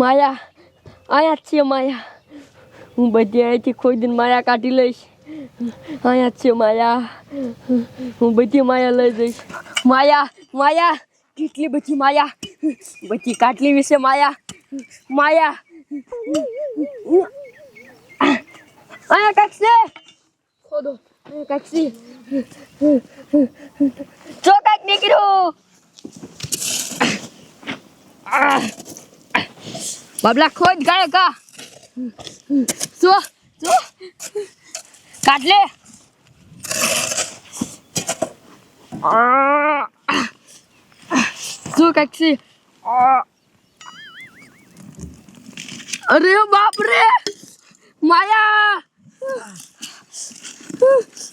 માયા અહીંયા જ છે માયા. હું બધી અહીંથી ખોદીને માયા કાઢી લઈશ. અહીંયા જ છે માયા. હું બધી માયા લઈ જઈશ. માયા માયા, કેટલી બધી માયા. બધી કાટલી વિશે માયા. માયા. અહીંયા કાંઈક છે ખોદો. કાંઈક છે જો કાંઈક નીકળ્યું બાબલા ખોજ ગાય કા જો જો. કાટ લે. શું કાંઈક છે. અરે બાપ રે માયા!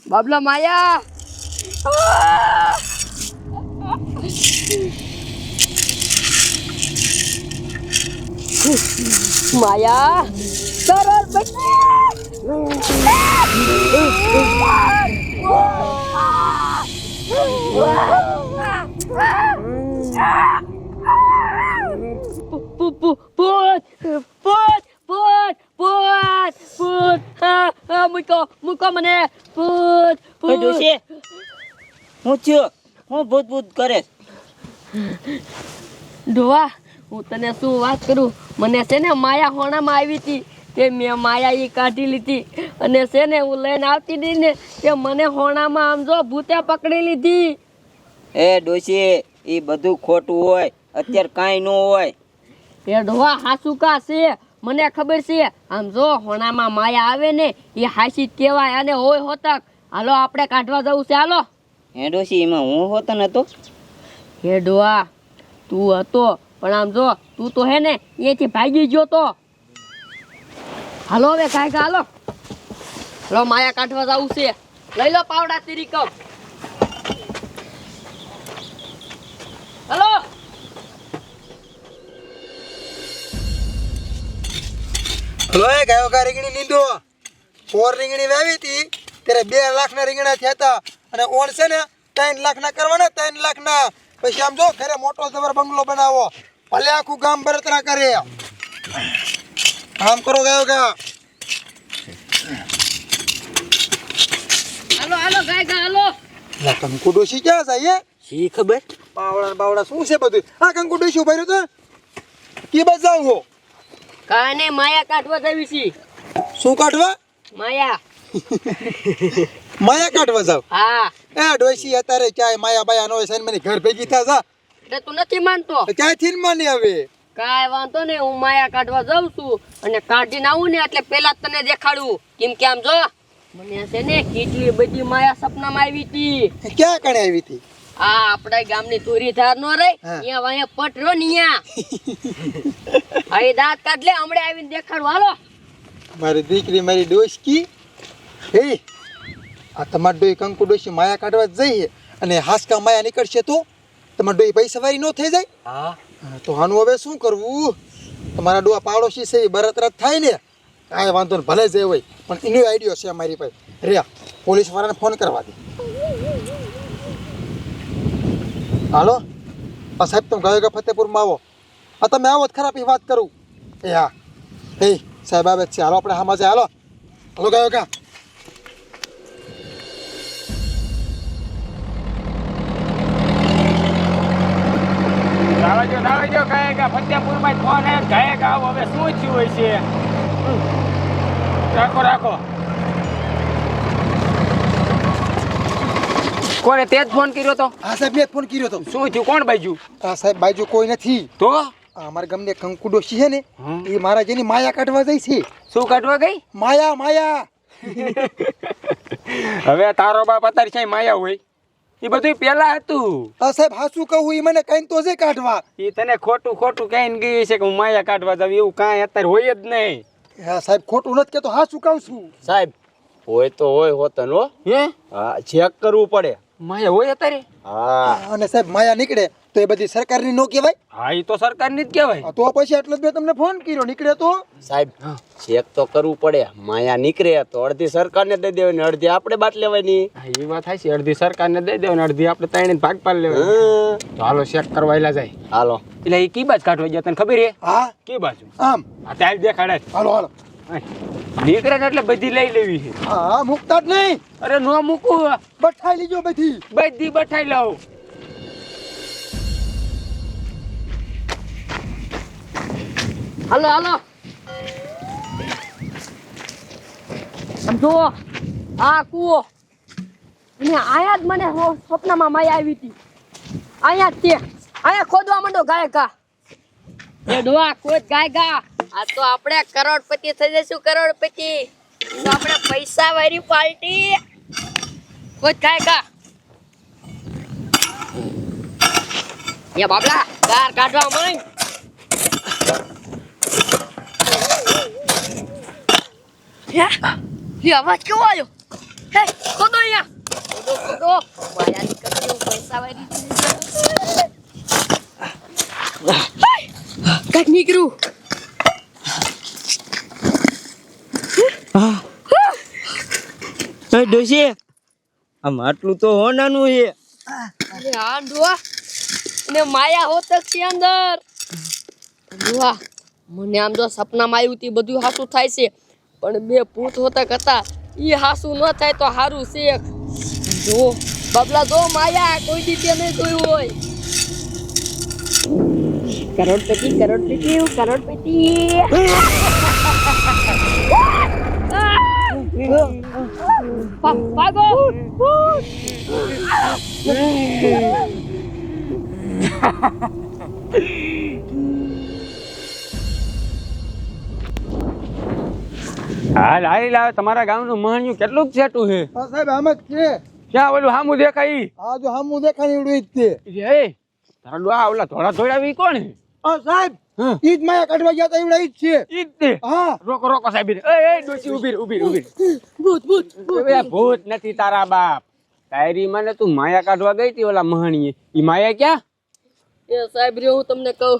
બાબલા માયા! માયા સરળ ભૂત ભૂત ભૂત ભૂત ભૂત હા હા મૂકો મૂકો મને ભૂત ઓય ભૂત ડોશી હું થયો હું ભૂત ભૂત કરે ડોવા હું તને શું વાત કરું? મને છે ને માયા હોણામાં આવી હતી. તે મેં માયા એ કાઢી લીધી. અને છે ને હું લઈને આવતી હતી ને તે મને હોણામાં આમ જો ભૂતે પકડી લીધી. એ ડોશી એ બધું ખોટું હોય. અત્યારે કાંઈ ન હોય. એ ડોવા હાસુકા છે? મને ખબર છે. આમ જો હોણામાં માયા આવે ને એ હાસી કહેવાય અને હોય હોતક. હાલો આપણે કાઢવા જવું છે. હાલો. હે ડોશી એમાં હું હોતો નતો? હે ડોવા તું હતો. પણ આમ જો, તું તો હે ને, અહીંયાથી ભાગી ગયો તો. હાલો હવે કાંઈ હાલો. હાલો, માયા કાઢવા જવું છે. લઈ લો પાવડા તીરી કપ. હલો. એ ગાયો કા રીંગણી લીધો ફોર રીંગણી વાવી હતી, ત્યારે બે લાખના રીંગણા થયા હતા. અને ઓણ છે ને, ત્રણ લાખના કરવાના, ત્રણ લાખના. પછી આમ જો, ઘરે મોટો જબર બંગલો બનાવો. ભલે આખું ગામ બળતરા કરે. આમ કરો ગયો ગા. હાલો હાલો ગાય ગા હાલો. લા કંકુ ડોશી ક્યાં જાય હે? શી ખબર? પાવડા બાવડા શું છે બધું? આ કંકુ ડોશી ઊભા રહ્યો તો કે બસ જાવ હો કાને માયા કાઢવા જવી છી. શું કાઢવા? માયા. માયા કાઢવા જાવ? હા. એ ડોશી અત્યારે ક્યાંય માયા બાયા નો છે મને ઘર ભેગી થા જા એટલે તું નથી માનતો. ક્યાંયથી ન માની હવે? કાંઈ વાંધો ને હું માયા કાઢવા જાઉં છું અને કાઢીને આવું ને એટલે પેલા તને દેખાડું. કેમ કે આમ જો મને છે ને કેટલી બધી માયા સપનામાં આવી હતી. ક્યાં કણે આવી હતી? આ આપણા ગામની તુરી ધાર નો રહી અહીંયા વાંહે પટ રહ્યો ને અહીંયા. અહીં દાંત કાઢ લે હમણાં આવીને દેખાડું. હાલો. મારી દીકરી મારી ડોશકી. હે આ તમાર ડોઈ કંકુ ડોશી માયા કાઢવા જઈએ અને હાસકા માયા નીકળશે તો? તમાર ડોઈ પૈસા વારી ન થઈ જાય? હા. હા, તો આનું હવે શું કરવું? તમારા ડોહા પાડોશી છે એ બરતરત થાય ને કાંઈ વાંધો ને ભલે જે હોય. પણ એનો આઈડિયો છે અમારી પાસે. રહ્યા પોલીસ વાળાને ફોન કરવા દે. હાલો? આ સાહેબ તમે ગયો કે ફતેપુરમાં આવો. હા તમે આવો જ ખરાબ વાત કરું. એ હા. એ સાહેબ આવે છે. હાલો આપણે હામાં જાય હાલો. હાલો ગયો દાવાજો કહે કે ફતેપુરમાં ફોન આવે કહે કે આવો હવે શું થયું હોય છે? રાખો રાખો. કોને તે જ ફોન કર્યો તો? હા સાહેબ મેં ફોન કર્યો તો. શું થયું? કોણ બાજુ? આ સાહેબ બાજુ કોઈ નથી. તો? અમારા ગામને કંકુ ડોશી છે ને એ મારા જેની માયા કાઢવા ગઈ છે. શું કાઢવા ગઈ? માયા માયા. હવે તારો બાપ અત્યારે છે માયા હોય? એ બધું પેલા હતું. આ સાહેબ હાસું કહું એ મને કઈ તો છે કાઢવા. એ તને ખોટું ખોટું કઈ ગઈ છે કે હું માયા કાઢવા જાવ એવું કાંઈ અત્યારે હોય જ નહીં. હા સાહેબ ખોટું નથી કેતો હાસું કહું છું? સાહેબ હોય તો હોય હોતન હો. હે? હા ચેક કરવું પડે. માયા હોય અત્યારે? હા અને સાહેબ માયા નીકળે. તો એ બધી સરકારની નો કહેવાય? હા એ તો સરકારની જ કહેવાય. તો પછી એટલે જ મેં તમને ફોન કર્યો નીકળે તો? સાહેબ ચેક તો કરવું પડે. માયા નીકળે તો અડધી સરકારને દઈ દેવાની અડધી આપણે બાટ લેવાની. હા, એ વાત થાય છે અડધી સરકારને દઈ દેવાની અડધી આપણે ત્રણે ભાગ પાડી લેવાની તો હાલો ચેક કરવા એલા જાય. હાલો. એટલે એ કી બાજ કાઢવા ગયા તને ખબર છે? હા. કી બાજુ? આમ. આ ત્યાં દેખાડે હાલો હાલો. દીકરાને ને એટલે બધી લઈ લેવી છે. હા હા મુકતા જ નહીં. અરે નો મૂકું. બઠાઈ લીજો બધી. બધી બઠાઈ લઉં હાલો હાલો જુઓ આ કુવો અને આયા જ મને સ્વપ્નમાં માયા આવી હતી. આયા જ તે આયા ખોદવા માંડો ગાય ગા એ ડોવા ખોદ ગાયકા. આ તો આપણે કરોડપતિ થઈ જશું કરોડપતિ. તો આપણે પૈસા વાળી પાર્ટી. ખોદ ગાયકા. એ બાબલા ગાર કાઢવા માંડ. હે? લે અવાજ કેવો આવ્યો? હે ખોદો અહીંયા. ખોદો ખોદો. માયા નીકળ્યું પૈસા વાળી કાંઈક નીકળ્યું. ડોશી આમ આટલું તો હોનાનું છે. અરે હા ડુઆ ને માયા હોતક છે અંદર. ડોવા મને આમ જો સપનામાં આવ્યું તી બધું હાસું થાય છે. પણ બે ભૂત હતા એ હાસું ન થાય તો હારું છે. જો, બબલા જો માયા, કોઈ દી તે નહીં જોયું હોય. કરોડપતિ કરોડપતિ કરોડપતિ. ભા- ભાગો. હાલ લારી લાવે તમારા ગામનું માણ્યું કેટલું છેટું છે? હા સાહેબ આમ જ છે. ક્યાં ઓલું હામું દેખાય હા જો હામું દેખાણી એવડું જ છે. એ તારા ડોહા ઓલા ધોળા ધોળાવી કોણ છે? હા સાહેબ ઈજ માયા કાઢવા ગયા તો એવડા ઈજ છે. ઈજ તે. હા. રોકો રોકો સાહેબ એ એ ડોસી ઊભી ઊભી ઊભી ભૂત ભૂત ભૂત. નથી તારા બાપ. તારી મને તું માયા કાઢવા ગઈ હતી ઓલા મહાણીએ. ઈ માયા ક્યાં? એ સાહેબ રે હું તમને કહું.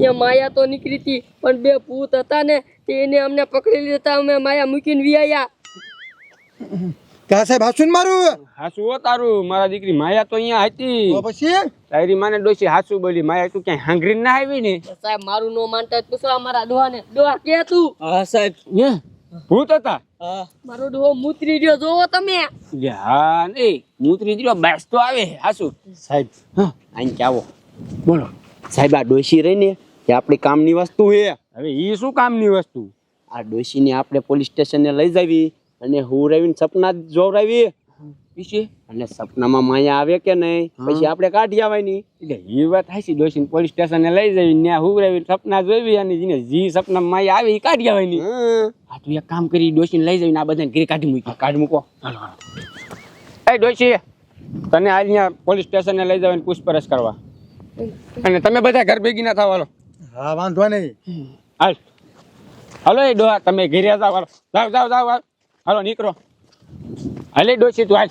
એ માયા તો નીકળી હતી પણ બે ભૂત હતા ને તે એને અમને પકડી લીધા અમે માયા મૂકીને વિયા કા સાહેબ હાસું ને મારું? હાસુ હો તારું. મારા દીકરી માયા તો અહીંયા હતી. તો પછી? તારી માને ડોસી હાસુ બોલી. માયા તું ક્યાંય હાંગરી ના આવી ને? સાહેબ મારું નો માનતા પૂછો અમારા ડોહાને ડોહા કે તું? હા સાહેબ. હે? ભૂત હતા? મારો ડોહો મૂતરી રહ્યો જોવો તમે. હા નહીં મૂતરી દીરો બેસ તો આવે હાસુ. સાહેબ. હા અહીં કે આવો. બોલો. સાહેબ આ ડોસી રહી ને એ આપણી કામની વસ્તુ છે. હવે એ શું કામની વસ્તુ? આ ડોશીને આપણે પોલીસ સ્ટેશને લઈ જાવી અને હું રહીને સપના જોવરાવી. વિશે અને સપનામાં માયા આવે કે નહીં પછી આપણે કાઢી આવવાની. એટલે એ વાત હાસી ડોશીને પોલીસ સ્ટેશને લઈ જઈ ત્યાં હુવરાવી સપના જોઈ અને જેને જી સપના માયા આવે એ કાઢી આવવાની. હં. આ તું એક કામ કરી ડોશીને લઈ જઈને આ બધાને ઘરે કાઢી મૂકી. કાઢી મૂકો. એ ડોશી તને આ અહીંયા પોલીસ સ્ટેશને લઈ જવાની પૂછપરછ કરવા. અને તમે બધા ઘર ભેગી ના થવાનો હાલો. હા વાંધો નહીં. હાલ. હાલો એ ડોહા, તમે ઘેર્યા જાવ હાલો. જાઓ જાઓ હાલો. હાલો, નીકળો. હાલે ડોસી તું, હાલ.